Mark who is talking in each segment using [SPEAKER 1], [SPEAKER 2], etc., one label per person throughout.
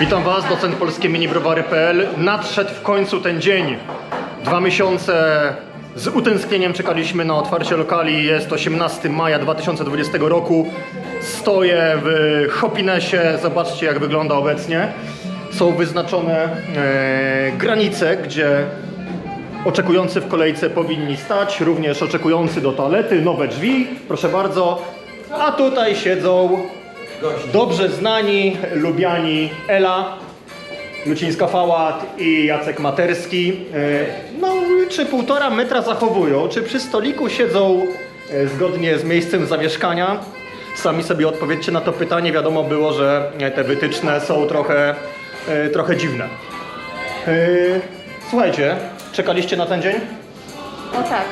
[SPEAKER 1] Witam Was, docent polskie minibrowary.pl. Nadszedł w końcu ten dzień. Dwa miesiące z utęsknieniem czekaliśmy na otwarcie lokali. Jest 18 maja 2020 roku. Stoję w Hopinesie. Zobaczcie, jak wygląda obecnie. Są wyznaczone e, granice, gdzie oczekujący w kolejce powinni stać. Również oczekujący do toalety. Nowe drzwi, proszę bardzo. A tutaj siedzą dobrze znani, lubiani Ela, Lucińska Fałat i Jacek Materski. E, No, czy półtora metra zachowują, czy przy stoliku siedzą e, zgodnie z miejscem zamieszkania? Sami sobie odpowiedzcie na to pytanie. Wiadomo było, że te wytyczne są trochę, e, trochę dziwne. Słuchajcie, czekaliście na ten dzień?
[SPEAKER 2] O tak,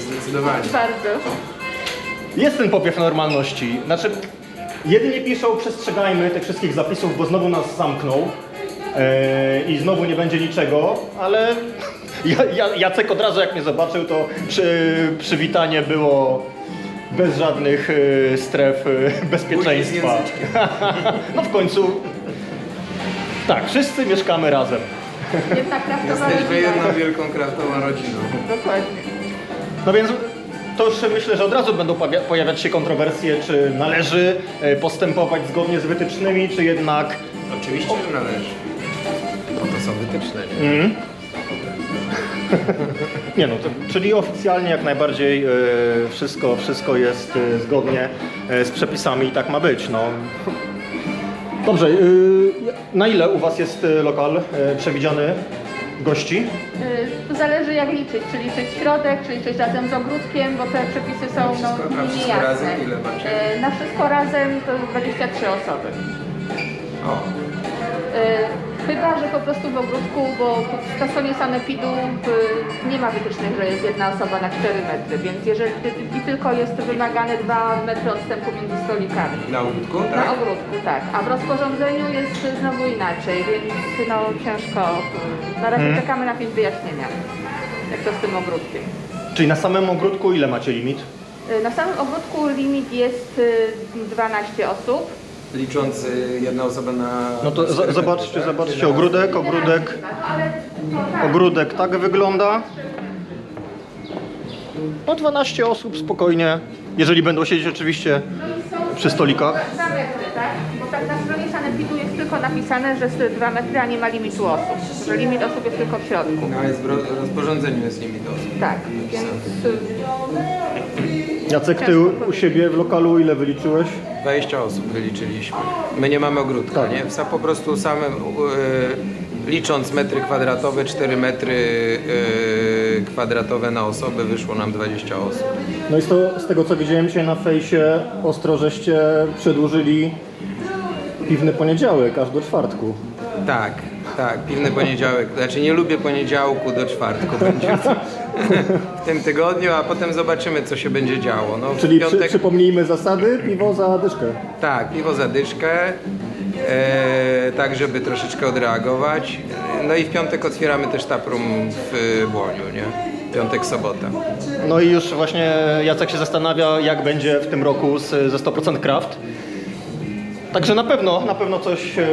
[SPEAKER 3] Zdecydowanie.
[SPEAKER 2] bardzo.
[SPEAKER 1] Jest ten popiew normalności. Znaczy, jedynie piszą, przestrzegajmy tych wszystkich zapisów, bo znowu nas zamkną e, i znowu nie będzie niczego, ale ja, ja, Jacek od razu jak mnie zobaczył, to przy, przywitanie było bez żadnych e, stref e, bezpieczeństwa. no w końcu, tak, wszyscy mieszkamy razem.
[SPEAKER 2] Jedna kraftowa
[SPEAKER 3] Jesteśmy
[SPEAKER 2] rodzina.
[SPEAKER 3] jedną wielką kraftową rodziną.
[SPEAKER 2] Dokładnie.
[SPEAKER 1] No więc to już myślę, że od razu będą pojawia- pojawiać się kontrowersje, czy należy e, postępować zgodnie z wytycznymi, czy jednak
[SPEAKER 3] Oczywiście, że należy. No to są wytyczne, nie?
[SPEAKER 1] Mhm. Nie no, to, czyli oficjalnie jak najbardziej e, wszystko, wszystko jest e, zgodnie e, z przepisami i tak ma być. No. Dobrze, e, na ile u Was jest lokal e, przewidziany gości?
[SPEAKER 2] Y, To zależy jak liczyć, czy liczyć środek, czy liczyć razem z ogródkiem, bo te przepisy są no,
[SPEAKER 3] Wszystko- a wszystko
[SPEAKER 2] niejasne.
[SPEAKER 3] razem ile macie?
[SPEAKER 2] Y, Na wszystko razem to 23 osoby.
[SPEAKER 3] O,
[SPEAKER 2] Y, Chyba, że po prostu w ogródku, bo w stronie sanepidu y, nie ma wytycznych, że jest jedna osoba na 4 metry, więc jeżeli i tylko jest wymagane 2 metry odstępu między stolikami.
[SPEAKER 3] na ogródku,
[SPEAKER 2] Na
[SPEAKER 3] tak?
[SPEAKER 2] ogródku, tak. A w rozporządzeniu jest znowu inaczej, więc no ciężko. Na razie
[SPEAKER 1] Mhm.
[SPEAKER 2] czekamy na jakieś wyjaśnienia, jak to z tym ogródkiem.
[SPEAKER 1] Czyli na samym ogródku ile macie limit?
[SPEAKER 2] Y, Na samym ogródku limit jest y, 12 osób.
[SPEAKER 3] Licząc y, jedną osobę na...
[SPEAKER 1] No to
[SPEAKER 3] cztery
[SPEAKER 1] za-
[SPEAKER 3] metry,
[SPEAKER 1] zobaczcie,
[SPEAKER 3] tak?
[SPEAKER 1] zobaczcie, ogródek, ogródek, ogródek tak wygląda. No 12 osób spokojnie, jeżeli będą siedzieć oczywiście przy stolikach.
[SPEAKER 2] 2 metry, tak? Bo tak na stronie sanepidu jest tylko napisane, że jest 2 metry, a nie ma limitu osób. Że limit osób jest tylko w środku.
[SPEAKER 3] No jest w ro- rozporządzeniu jest limit osób.
[SPEAKER 2] Tak, więc y,
[SPEAKER 1] Jacek, ty u u siebie w lokalu ile wyliczyłeś?
[SPEAKER 3] 20 osób wyliczyliśmy. My nie mamy ogródka,
[SPEAKER 1] Tak.
[SPEAKER 3] nie? Sa- Po prostu same, y, licząc metry kwadratowe, 4 metry y, kwadratowe na osobę, wyszło nam 20 osób.
[SPEAKER 1] No i z, to, z tego co widziałem dzisiaj na fejsie, ostro żeście przedłużyli piwny poniedziałek aż do czwartku.
[SPEAKER 3] Tak, tak, piwny poniedziałek. Znaczy nie lubię poniedziałku do czwartku będzie w tym, tygodniu, a potem zobaczymy co się będzie działo. No, w
[SPEAKER 1] Czyli przy,
[SPEAKER 3] piątek,
[SPEAKER 1] przypomnijmy zasady, piwo za dyszkę.
[SPEAKER 3] tak, piwo za dyszkę, e, tak żeby troszeczkę odreagować. No i w piątek otwieramy też taproom w Błoniu, nie? Piątek, sobota.
[SPEAKER 1] No i już właśnie Jacek się zastanawia, jak będzie w tym roku z, ze 100% Kraft. Także na pewno, na pewno coś e,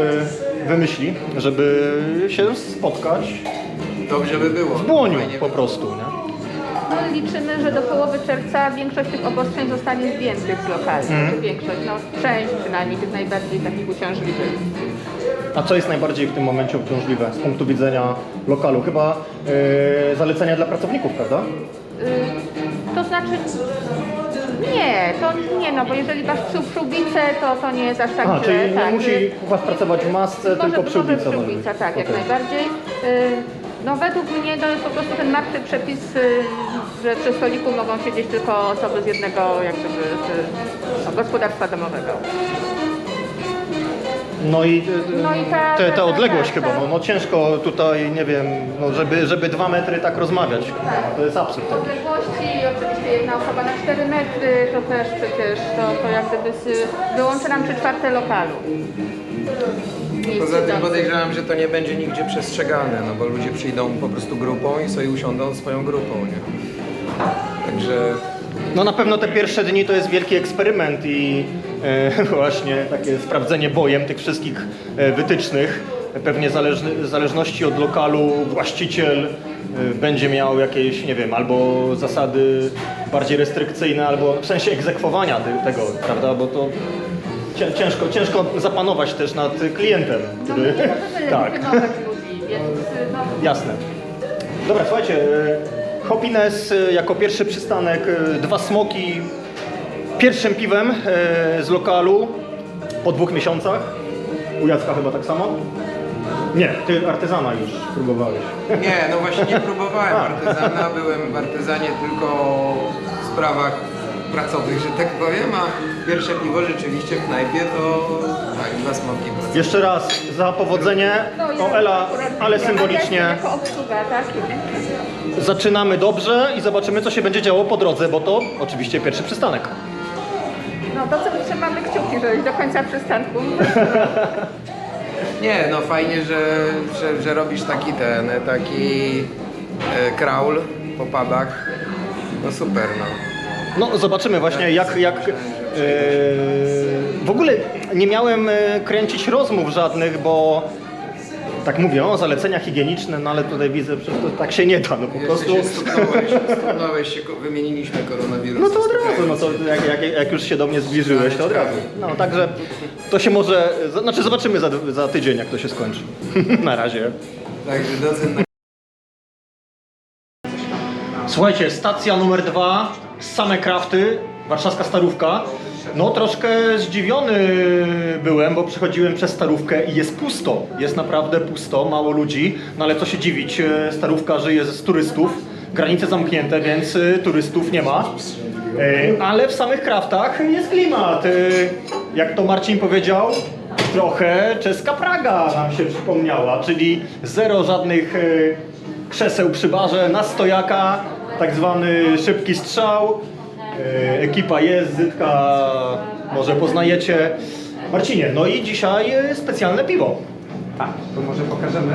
[SPEAKER 1] wymyśli, żeby się spotkać
[SPEAKER 3] Dobrze by było.
[SPEAKER 1] w Błoniu
[SPEAKER 3] Fajnie
[SPEAKER 1] po
[SPEAKER 3] by
[SPEAKER 1] prostu. Nie?
[SPEAKER 2] Liczymy, że do połowy czerwca większość tych obostrzeń zostanie zdjętych z lokali. Znaczy Większość, no część przynajmniej tych najbardziej takich uciążliwych.
[SPEAKER 1] A co jest najbardziej w tym momencie uciążliwe z punktu widzenia lokalu? Chyba e, zalecenia dla pracowników, prawda?
[SPEAKER 2] Y, to znaczy nie, to nie no, bo jeżeli masz przy- przyłbicę, to, to nie jest aż tak
[SPEAKER 1] A,
[SPEAKER 2] źle.
[SPEAKER 1] czyli nie
[SPEAKER 2] tak,
[SPEAKER 1] musi u Was pracować w masce,
[SPEAKER 2] może,
[SPEAKER 1] tylko przyłbica. może
[SPEAKER 2] przyłbica, tak, jak
[SPEAKER 1] Okej.
[SPEAKER 2] najbardziej. Y, No według mnie to jest po prostu ten martwy przepis, y, że przy stoliku mogą siedzieć tylko osoby z jednego jak gdyby, z, no, gospodarstwa domowego.
[SPEAKER 1] No i,
[SPEAKER 2] No i ta-
[SPEAKER 1] te,
[SPEAKER 2] ta-
[SPEAKER 1] ta odległość
[SPEAKER 2] ta-
[SPEAKER 1] chyba,
[SPEAKER 2] ta-
[SPEAKER 1] no, no ciężko tutaj, nie wiem, no żeby, żeby dwa metry tak rozmawiać.
[SPEAKER 2] Tak.
[SPEAKER 1] To jest absurd.
[SPEAKER 2] Odległości, oczywiście jedna osoba na 4 metry, to też przecież, to, to jak gdyby z, wyłączy nam 3 czwarte lokalu. Miejsc
[SPEAKER 3] Poza tym
[SPEAKER 2] siedzących.
[SPEAKER 3] podejrzewam, że to nie będzie nigdzie przestrzegane, no bo ludzie przyjdą po prostu grupą i sobie usiądą swoją grupą, nie? Także
[SPEAKER 1] No na pewno te pierwsze dni to jest wielki eksperyment i e, właśnie takie sprawdzenie bojem tych wszystkich e, wytycznych. Pewnie zależny, w zależności od lokalu właściciel e, będzie miał jakieś, nie wiem, albo zasady bardziej restrykcyjne, albo w sensie egzekwowania te, tego, prawda, bo to cię- ciężko, ciężko zapanować też nad klientem,
[SPEAKER 2] No
[SPEAKER 1] który...
[SPEAKER 2] nie możemy
[SPEAKER 1] tak.
[SPEAKER 2] ludzi, więc y, no,
[SPEAKER 1] Jasne. Dobra, słuchajcie, e, Hopines e, jako pierwszy przystanek, e, dwa smoki, pierwszym piwem e, z lokalu po dwóch miesiącach. U Jacka chyba tak samo? Nie, ty artyzana już próbowałeś.
[SPEAKER 3] Nie, no właśnie nie próbowałem artyzana, byłem w artyzanie tylko w sprawach pracowych, że tak powiem, a pierwsze piwo rzeczywiście w knajpie to tak, dwa smoki.
[SPEAKER 1] Jeszcze raz za powodzenie.
[SPEAKER 2] no ja
[SPEAKER 1] O Ela,
[SPEAKER 2] akurat-
[SPEAKER 1] ale
[SPEAKER 2] ja
[SPEAKER 1] symbolicznie.
[SPEAKER 2] Jako obsługa, tak?
[SPEAKER 1] Zaczynamy dobrze i zobaczymy co się będzie działo po drodze, bo to oczywiście pierwszy przystanek.
[SPEAKER 2] No to co trzymamy kciuki, żebyś do końca przystanku
[SPEAKER 3] Nie, no fajnie, że, że, że robisz taki ten, taki e, kraul po pubach. No super, no.
[SPEAKER 1] No zobaczymy właśnie jak, jak e, w ogóle nie miałem e, kręcić rozmów żadnych, bo tak mówię o zalecenia higieniczne, no ale tutaj widzę, że to tak się nie da, no po
[SPEAKER 3] Jeszcze
[SPEAKER 1] prostu.
[SPEAKER 3] się stuknąłeś, stuknąłeś się, ko- wymieniliśmy koronawirus.
[SPEAKER 1] No to od razu, no to jak, jak, jak już się do mnie zbliżyłeś, to od razu. No także to się może, znaczy zobaczymy za, za tydzień jak to się skończy. Na razie.
[SPEAKER 3] Także docen
[SPEAKER 1] Słuchajcie, stacja numer dwa, same krafty, warszawska starówka. No troszkę zdziwiony byłem, bo przechodziłem przez starówkę i jest pusto. Jest naprawdę pusto, mało ludzi. No ale co się dziwić, e, starówka żyje z turystów. Granice zamknięte, więc e, turystów nie ma. E, Ale w samych kraftach jest klimat. Jak to Marcin powiedział, trochę czeska Praga nam się przypomniała, czyli zero żadnych krzeseł przy barze, na stojaka, tak zwany szybki strzał. E, Ekipa jest, Zytka może poznajecie. Marcinie, no i dzisiaj e, specjalne piwo.
[SPEAKER 4] Tak, to może pokażemy.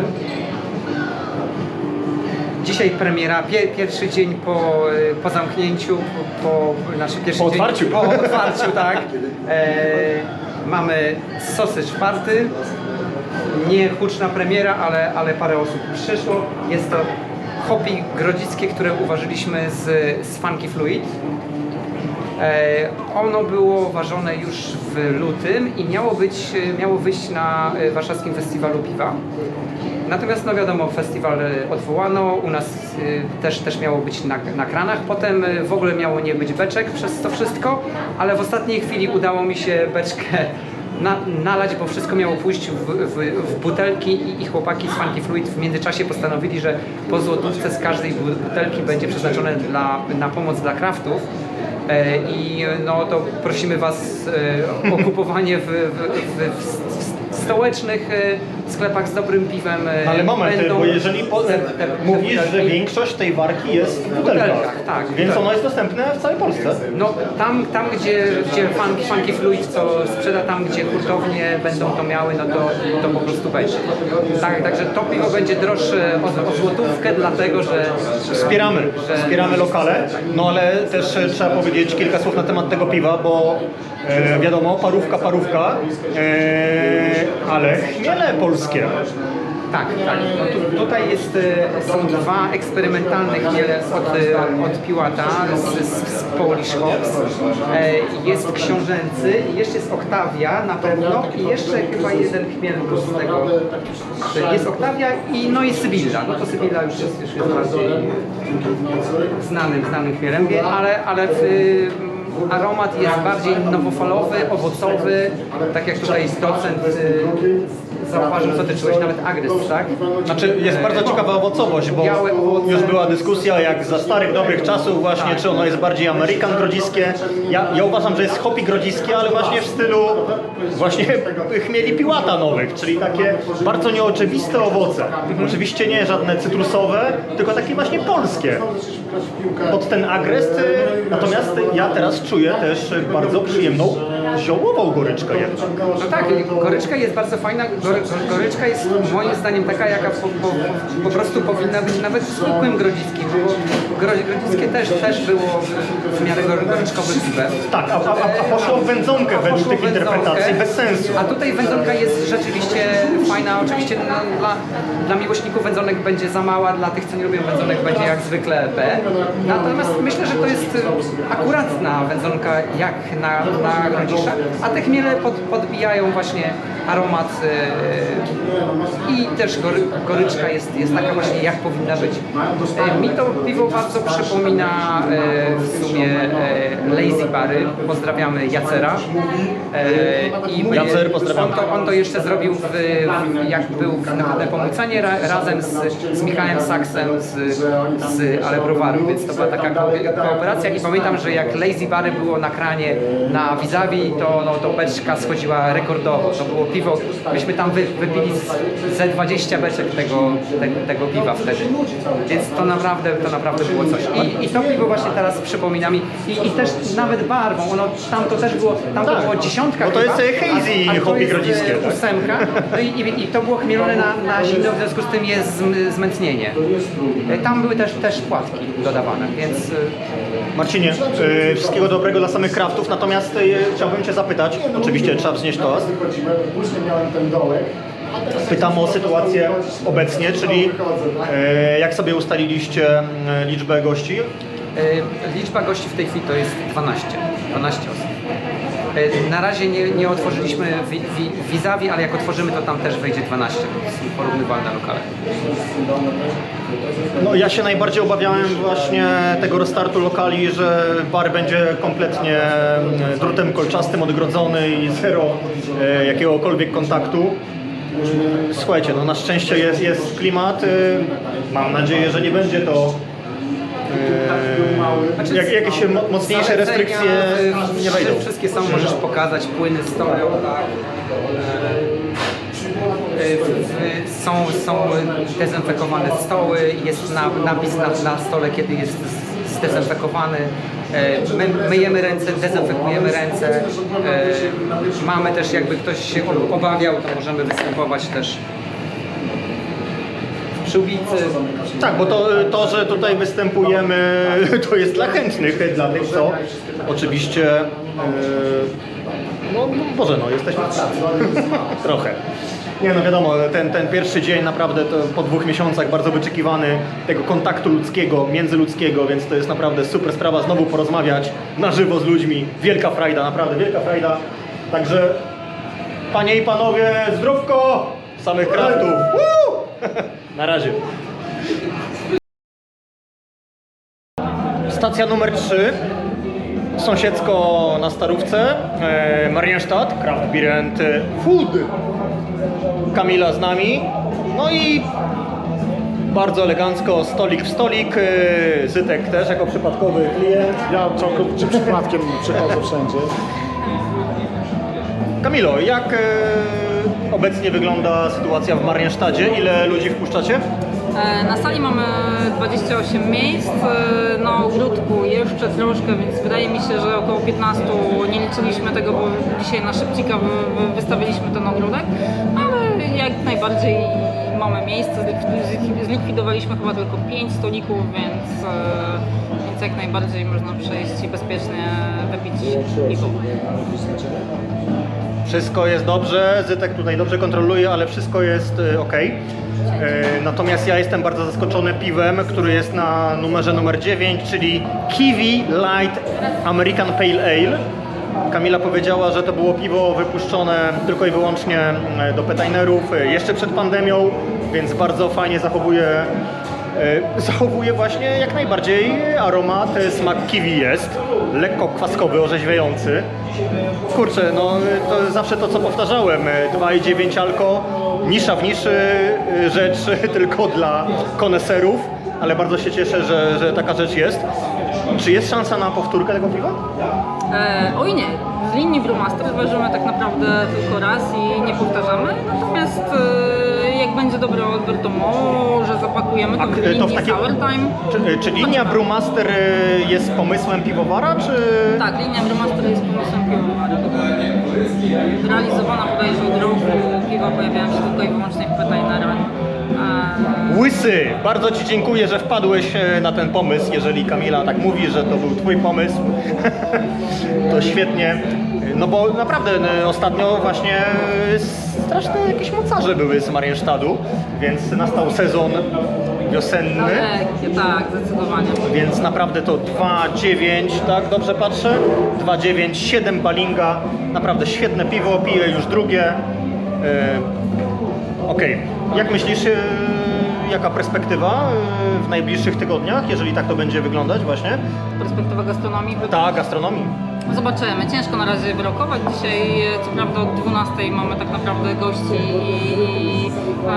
[SPEAKER 4] Dzisiaj premiera, pie, pierwszy dzień po, y, po zamknięciu, po, po znaczy pierwszy
[SPEAKER 1] Po
[SPEAKER 4] dzień,
[SPEAKER 1] otwarciu.
[SPEAKER 4] Po otwarciu, tak. E, mamy sosy czwarty. Nie huczna premiera, ale, ale parę osób przyszło. Jest to hopi grodzickie, które uważyliśmy z, z Funky Fluid. E, Ono było ważone już w lutym i miało być, miało wyjść na e, warszawskim festiwalu piwa. Natomiast no wiadomo, festiwal e, odwołano, u nas e, też, też miało być na, na kranach, potem e, w ogóle miało nie być beczek przez to wszystko, ale w ostatniej chwili udało mi się beczkę na, nalać, bo wszystko miało pójść w, w, w butelki i, i chłopaki z Funky Fluid w międzyczasie postanowili, że po złotówce z każdej bu- butelki będzie przeznaczone dla, na pomoc dla kraftów. E, I no to prosimy Was e, o kupowanie w, w, w, w stołecznych e, sklepach z dobrym piwem. e,
[SPEAKER 1] Ale moment,
[SPEAKER 4] będą
[SPEAKER 1] bo jeżeli po, mówisz, że większość tej warki jest w butelkach,
[SPEAKER 4] butelkach, tak,
[SPEAKER 1] więc
[SPEAKER 4] tak.
[SPEAKER 1] ono jest dostępne w całej Polsce.
[SPEAKER 4] No tam, tam gdzie, gdzie funky, funky Fluid to sprzeda, tam gdzie hurtownie będą to miały, no to, to po prostu będzie. Tak, także to piwo będzie droższe o, o złotówkę, dlatego że...
[SPEAKER 1] Wspieramy,
[SPEAKER 4] że-
[SPEAKER 1] wspieramy lokale, no ale też e, trzeba powiedzieć kilka słów na temat tego piwa, bo e, wiadomo, parówka, parówka, e, ale chmiele polskie.
[SPEAKER 4] Tak, tak. No tu, tutaj jest, e, są dwa eksperymentalne chmiele od, e, od Piłata z, z, Polish Hops. E, Jest książęcy, jeszcze jest Oktawia na pewno i jeszcze chyba jeden chmiel z tego. Jest Oktawia i no i Sybilla. No to Sybilla już jest, już jest bardziej znanym, znanym chmielem, ale, ale w, aromat jest bardziej nowofalowy, owocowy, tak jak tutaj docent y, zauważył, co ty czułeś, nawet agres, tak?
[SPEAKER 1] Znaczy jest bardzo ciekawa owocowość, bo
[SPEAKER 4] Białe owoce.
[SPEAKER 1] już była dyskusja jak za starych dobrych czasów właśnie, czy ono jest bardziej American grodziskie. Ja, ja uważam, że jest hopi grodziskie, ale właśnie w stylu właśnie chmieli piłata nowych, czyli takie bardzo nieoczywiste owoce. Oczywiście nie żadne cytrusowe, tylko takie właśnie polskie. Pod ten agres, natomiast ja teraz czuję też bardzo przyjemną ziołową goryczkę jednak.
[SPEAKER 4] No tak, goryczka jest bardzo fajna. Gory, goryczka jest moim zdaniem taka, jaka po, po, po prostu powinna być nawet w zwykłym grodziskim. Bo gro, grodziskie też, też było w miarę gor- goryczkowym piwem.
[SPEAKER 1] Tak, a, a, a poszło w wędzonkę według tych interpretacji, bez sensu.
[SPEAKER 4] A tutaj wędzonka jest rzeczywiście fajna. Oczywiście no, dla, dla miłośników wędzonek będzie za mała, dla tych, co nie lubią wędzonek będzie jak zwykle B. Natomiast myślę, że to jest akuratna wędzonka jak na, na a te chmiele pod, podbijają właśnie aromat e, i też gory, goryczka jest, jest taka właśnie jak powinna być. E, mi to piwo bardzo przypomina e, w sumie e, Lazy Bary. Pozdrawiamy Jacera. I
[SPEAKER 1] Jacer, pozdrawiamy.
[SPEAKER 4] On to, on to jeszcze zrobił, w, w, jak był na Nepomucenie ra, razem z, z Michałem Saksem z, z Ale Browaru, więc to była taka ko kooperacja i pamiętam, że jak Lazy Bary było na kranie na Vizavi, to, no, to beczka schodziła rekordowo. To było piwo, myśmy tam wy, wypili z- ze 20 beczek tego, te, tego piwa wtedy. Więc to naprawdę, to naprawdę było coś. I, i to piwo właśnie teraz przypomina mi i, i też nawet barwą, ono tam to też było, tam to
[SPEAKER 1] Tak.
[SPEAKER 4] było dziesiątka
[SPEAKER 1] Bo to
[SPEAKER 4] chyba,
[SPEAKER 1] jest, e, hazy
[SPEAKER 4] a- a to
[SPEAKER 1] hobby
[SPEAKER 4] jest, e,
[SPEAKER 1] grodziskie, tak.
[SPEAKER 4] ósemka. No i, i, i to było chmielone na, na zimno, w związku z tym jest zm- zmętnienie. E, Tam były też, też płatki dodawane, więc e,
[SPEAKER 1] Marcinie, y, wszystkiego dobrego dla samych kraftów, natomiast y, chciałbym Cię zapytać, oczywiście trzeba wznieść toast, pytam o sytuację obecnie, czyli y, jak sobie ustaliliście y, liczbę gości?
[SPEAKER 4] e, liczba gości w tej chwili to jest 12. 12 osób. E, Na razie nie, nie otworzyliśmy Vizavi, ale jak otworzymy to tam też wejdzie 12, bo są porównywalne lokale.
[SPEAKER 1] No ja się najbardziej obawiałem właśnie tego restartu lokali, że bar będzie kompletnie y, drutem kolczastym odgrodzony i zero y, jakiegokolwiek kontaktu. Słuchajcie, no na szczęście jest, jest klimat. y, Mam nadzieję, że nie będzie to y, jak, jakieś mo- mocniejsze restrykcje nie wejdą.
[SPEAKER 4] Wszystkie są, możesz pokazać, płyny stoją, tak. E, w- Są, są dezynfekowane stoły, jest na, napis na, na stole, kiedy jest zdezynfekowany. E, My, myjemy ręce, dezynfekujemy ręce. Mamy też, jakby ktoś się ob- obawiał, to możemy występować też
[SPEAKER 1] Tak, bo to, to, że tutaj występujemy, to jest dla chętnych, dla tych, co oczywiście, yy, no Boże, no jesteśmy trochę. Nie no wiadomo, ten, ten pierwszy dzień naprawdę to po dwóch miesiącach bardzo wyczekiwany tego kontaktu ludzkiego, międzyludzkiego, więc to jest naprawdę super sprawa znowu porozmawiać na żywo z ludźmi. Wielka frajda, naprawdę wielka frajda. Także panie i panowie, zdrówko! Samych kraftów! Na razie. Stacja numer 3. Sąsiedzko na Starówce. E, Marienstadt, Craft Beer and Food. Kamila z nami. No i bardzo elegancko, stolik w stolik. E, Zytek też jako przypadkowy klient.
[SPEAKER 5] Ja całkowicie przypadkiem przechodzę wszędzie.
[SPEAKER 1] Kamilo, jak e, obecnie wygląda sytuacja w Marienstadcie? Ile ludzi wpuszczacie?
[SPEAKER 6] E, Na sali mamy 28 miejsc, e, na ogródku jeszcze troszkę, więc wydaje mi się, że około 15. Nie liczyliśmy tego, bo dzisiaj na szybcika wy- wy- wystawiliśmy ten ogródek, ale jak najbardziej mamy miejsce. Zlikwi- Zlikwidowaliśmy chyba tylko 5 stolików, więc, e, więc jak najbardziej można przejść i bezpiecznie wypić piwo.
[SPEAKER 1] Wszystko jest dobrze, Zytek tutaj dobrze kontroluje, ale wszystko jest ok. Natomiast ja jestem bardzo zaskoczony piwem, który jest na numerze numer 9, czyli Kiwi Light American Pale Ale. Kamila powiedziała, że to było piwo wypuszczone tylko i wyłącznie e, do petainerów e, jeszcze przed pandemią, więc bardzo fajnie zachowuje, zachowuje właśnie jak najbardziej aromat, e, smak kiwi jest, lekko kwaskowy, orzeźwiający. Kurczę, no to zawsze to co powtarzałem, e, 2,9 alko, nisza w niszy, e, rzecz tylko dla koneserów, ale bardzo się cieszę, że, że taka rzecz jest. Czy jest szansa na powtórkę tego piwa?
[SPEAKER 6] E, oj nie, Z linii Brewmaster ważymy tak naprawdę tylko raz i nie powtarzamy, natomiast e, jak będzie dobry odbiór, to może zapakujemy to w
[SPEAKER 1] e,
[SPEAKER 6] linii
[SPEAKER 1] to w takim-
[SPEAKER 6] Sour Time.
[SPEAKER 1] Czy, czy linia Brewmaster y, jest pomysłem piwowara, czy...
[SPEAKER 6] Tak, linia Brewmaster jest pomysłem piwowara. Realizowana bodajże od roku, piwa pojawiają się tylko i wyłącznie w Petainerach.
[SPEAKER 1] Łysy, bardzo Ci dziękuję, że wpadłeś e, na ten pomysł. Jeżeli Kamila tak mówi, że to był Twój pomysł, to świetnie. No bo naprawdę e, ostatnio właśnie e, straszne jakieś mocarze były z Marienstadu, więc nastał sezon wiosenny.
[SPEAKER 6] no lekkie, tak, zdecydowanie.
[SPEAKER 1] Więc naprawdę to 2,9, tak dobrze patrzę? 2,9, 7 balinga, naprawdę świetne piwo, piję już drugie. Okej, jak myślisz, jaka perspektywa e, w najbliższych tygodniach, jeżeli tak to będzie wyglądać właśnie?
[SPEAKER 6] Perspektywa gastronomii.
[SPEAKER 1] Tak, gastronomii.
[SPEAKER 6] Zobaczymy. Ciężko na razie wyrokować. Dzisiaj, e, co prawda, od 12 mamy tak naprawdę gości i,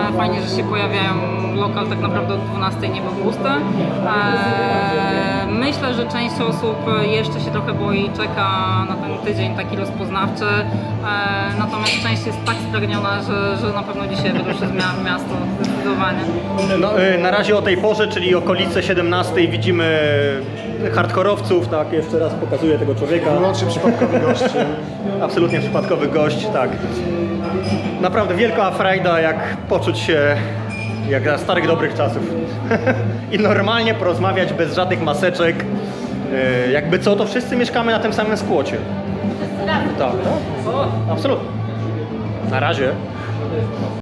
[SPEAKER 6] e, fajnie, że się pojawiają. Lokal tak naprawdę od 12 nie był pusty. E, myślę, że część osób jeszcze się trochę boi i czeka na ten tydzień taki rozpoznawczy. E, natomiast część jest tak spragniona, że, że na pewno dzisiaj wyruszy z mia- miasto zdecydowanie.
[SPEAKER 1] No, e, na razie o tej porze, czyli okolice 17 widzimy hardkorowców, tak, jeszcze raz pokazuję tego człowieka.
[SPEAKER 5] Wyłącznie przypadkowy gość.
[SPEAKER 1] Absolutnie przypadkowy gość, tak. Naprawdę wielka frajda, jak poczuć się jak za starych dobrych czasów. I normalnie porozmawiać bez żadnych maseczek. E, Jakby co, to wszyscy mieszkamy na tym samym skłocie. Tak, tak. Absolutnie. Na razie.